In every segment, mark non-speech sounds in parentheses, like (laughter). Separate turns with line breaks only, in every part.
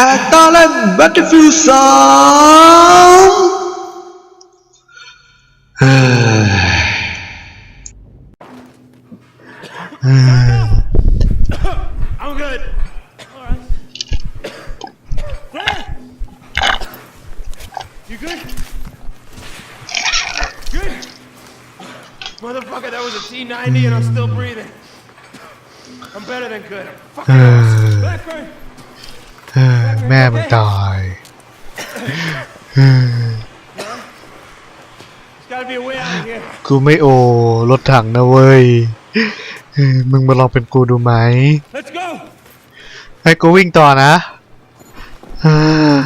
had all a.
I'm good. You good? Good. Motherfucker, that was a T90 and I'm still breathing. I'm better than good. (sighs)
เฮ้ยแม่มันตาย
There's gotta be a way out of here.
กูไม่โอรถถังนะเว้ยเฮ้ย มึงมาลองเป็นกูดูไหม
Let's go!
ให้กูวิ่งต่อนะเฮ้ย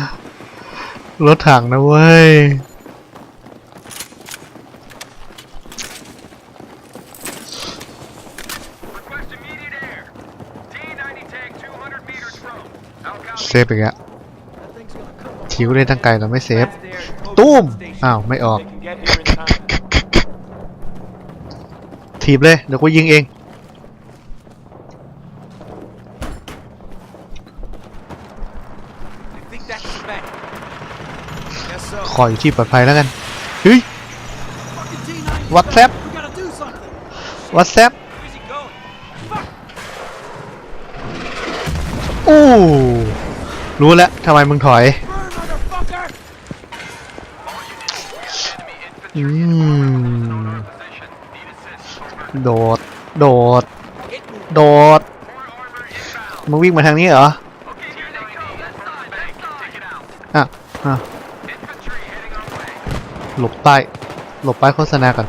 รถถังนะเว้ย ซฟอีกแล้วทิวเล่นตั้งไกลเราไม่เซฟ ตุ้ม อ้าว ไม่ออก ถีบเลย เดี๋ยวกูยิงเอง ขออยู่ที่ปลอดภัยแล้วกัน เฮ้ยวั
ดแซฟ
วัดแซ
ฟโอ้
รู้แล้วทำไมมึงถอย
Burn, motherfucker!
อืม
position. Need assist. Over.
โดด โดด
Hit me.
โดด
More armor inbound.
มึงวิ่งมาทางนี้เหรอ
Okay, here they go. That's the bank. Take it out.
อะ อะ
Infantry heading our way.
หลบใต้ หลบป้ายโฆษณาก่อน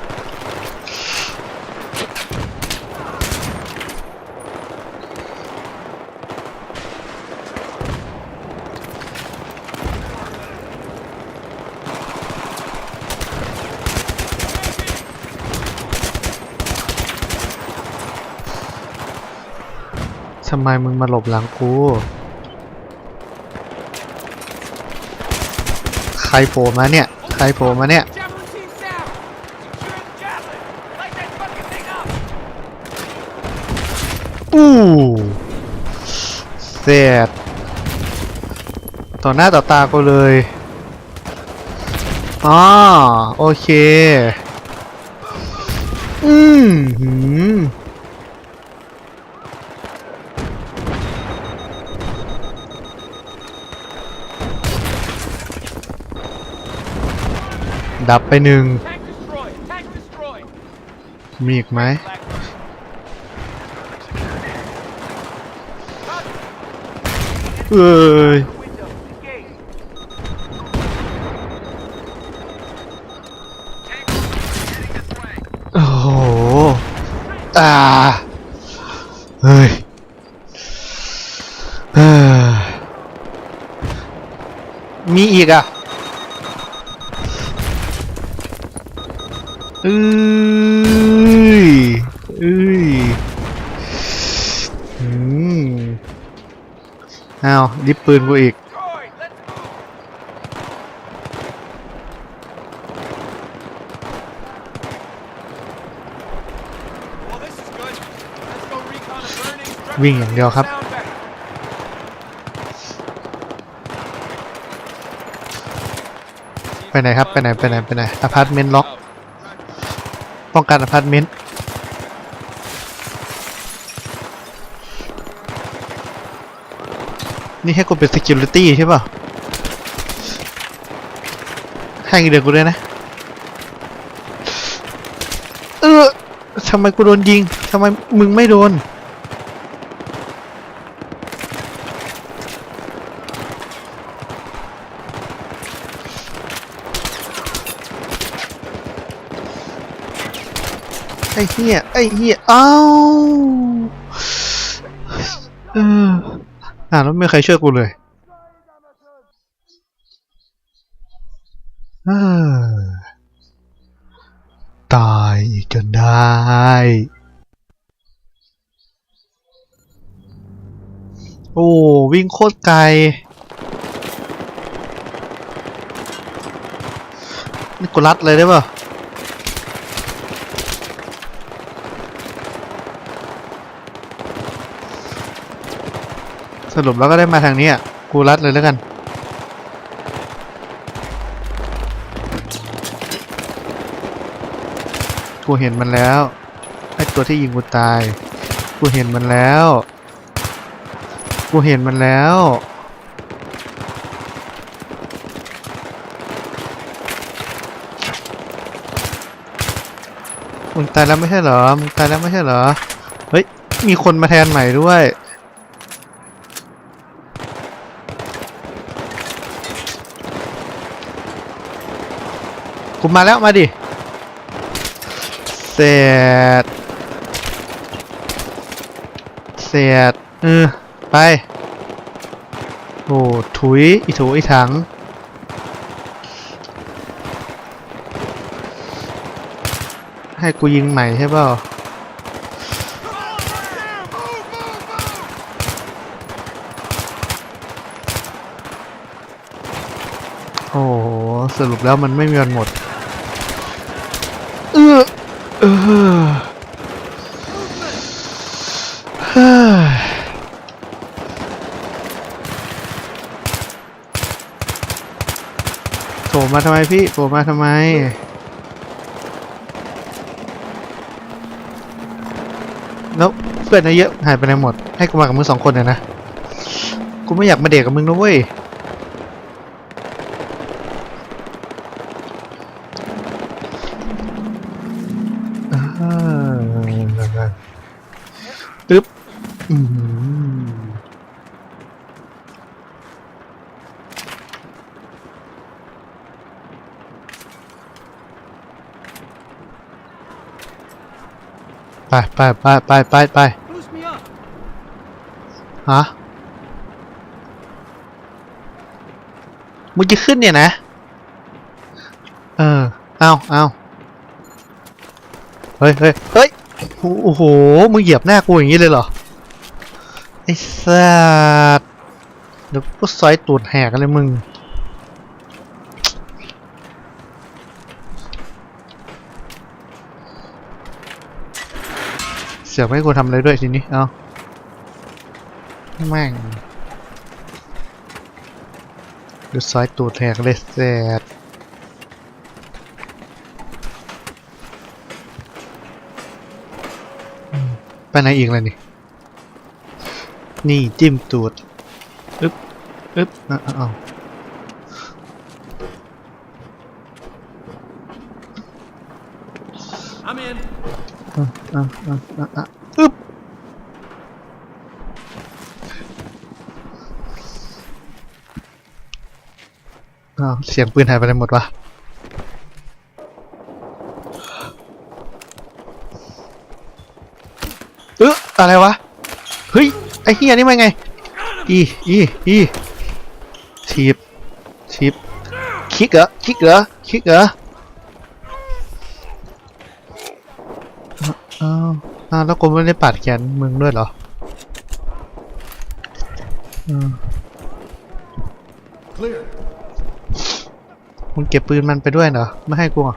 ำไมมึงมาหลบหลังกู ใครโผล่มาเนี่ย ใครโผล่มาเนี่ย อู้เสียดต่อหน้าต่อตากูเลยอ๋อโอเค อืม ดับไปหนึ่งมีอีกไหมเอ้ยโอ้โหอ่าเฮ้ยมีอีกอะ เอ้ยเอ้ยอืมอ้าวดิบปืนกูอีก วิ่งอย่างเดียวครับ ไปไหนครับ ไปไหน ไปไหน ไปไหนอพาร์ตเมนต์ล็อก ป้องกันอพาร์ตเมนต์นี่ให้กูเป็น security ใช่ป่ะให้เงินเดือนกูด้วยนะ เออทำไมกูโดนยิงทำไมมึงไม่โดน ไอ้เหี้ยไอ้เหี้ยเอ้าเอออ่าแล้วไม่มีใครช่วยกูเลยเออตายอีกจนได้โอ้วิ่งโคตรไกล นี่กูรัดเลยได้ป่ะ สรุปแล้วก็ได้มาทางนี้อะกูกูรัดเลยแล้วกัน กูเห็นมันแล้ว ไอตัวที่ยิงกูตาย กูเห็นมันแล้ว กูเห็นมันแล้วมึงตายแล้วไม่ใช่เหรอ มึงตายแล้วไม่ใช่เหรอ เฮ้ย มีคนมาแทนใหม่ด้วย กูมาแล้วมาดิเสร็จเสร็จเออไปโอ้ถุยอีถูอีถังให้กูยิงใหม่ใช่เปล่าโอ้โห สรุปแล้วมันไม่มีวันหมด เออเออโผล่มาทำไมพี่โผล่มาทำไม แล้วเพื่อนเยอะหายไปไหนหมด ให้กูมากับมึงสองคนเนี่ยนะ กูไม่อยากมาเดทกับมึงนะเว้ย อ่าตึ๊บ อืมไปไปไปไปไปไป
Boost me up.
ฮะมึงจะขึ้นเนี่ยนะ เออ เอาเอาเฮ้ยเฮ้ยเฮ้ย โอ้โห มึงเหยียบหน้ากูอย่างนี้เลยเหรอ ไอ้สัสเดี๋ยวกูซอยตูดแหกกันเลยมึง เสียไม่กูทำอะไรด้วยทีนี้ เอาแม่งเดี๋ยวซอยตูดแหกเลยแสดไปไหนอีกเลยนี่ นี่จิ้มตูดอึ๊บอึ๊บอะอะเอา
I'm in.
อะอะอะอะอะอึ๊บอ้าวเสียงปืนหายไปไหนหมดวะเอออะไรวะเฮ้ย ไอ้เฮียนี่มาไง อีอีอีทีบทีบคิกเหรอคิกเหรอคิกเหรออ้าวอ้าวแล้วกูไม่ได้ปัดแขนมึงด้วยเหรออืม
Clear.
มึงเก็บปืนมันไปด้วยเหรอ ไม่ให้กูเหรอ